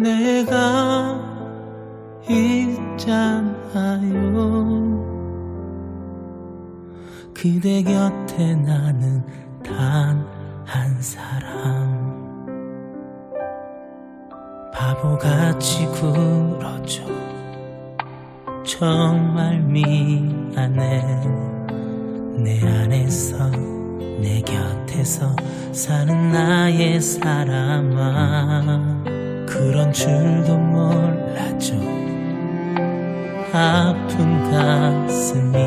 내가 있잖아요. 그대 곁에 나는 단 한 사람. 바보같이 굴어줘 정말 미안해. 내 안에서 내 곁에서 사는 나의 사람아. 그런 줄도 몰랐죠. 아픈 가슴이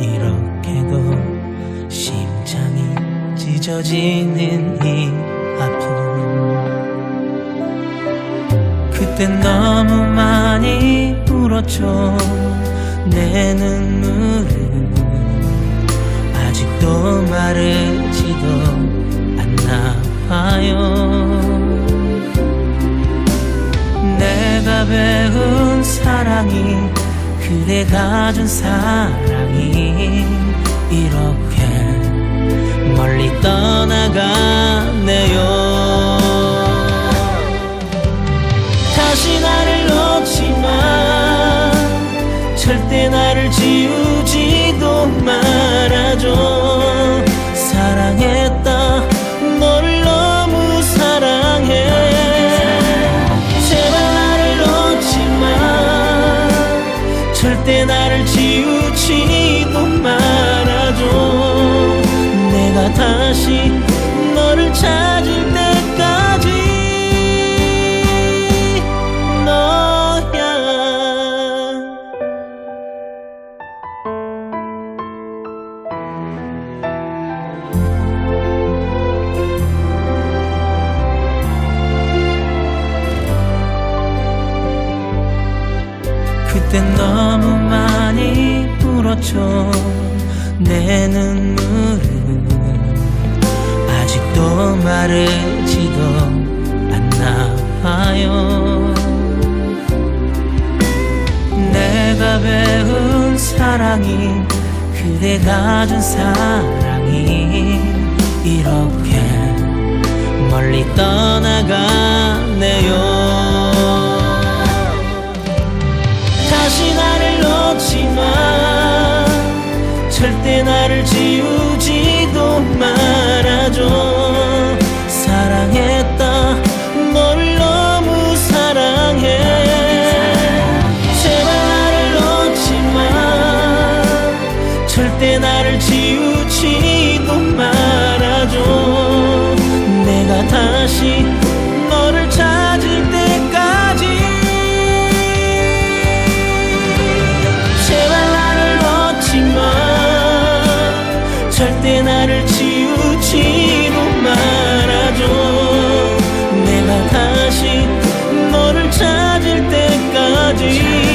이렇게도 심장이 찢어지는 이 아픔. 그땐 너무 많이 울었죠. 내 눈물은 아직도 마르지도 사랑이 그대가 준 사랑이 이렇게 멀리 떠나가네요. 다시 나를 그땐 너무 많이 울었죠 내 눈물은 아직도 마르지도 않나 봐요? 내가 배운 사랑이 그대가 준 사랑이 이렇게 멀리 떠나가네요 다시 나를 놓지마 절대 나를 지우지도 말아줘. 사랑했다 너를 너무 사랑해. 제발 나를 놓지마 절대 나를 지우 절대 나를 지우지도 말아줘. 내가 다시 너를 찾을 때까지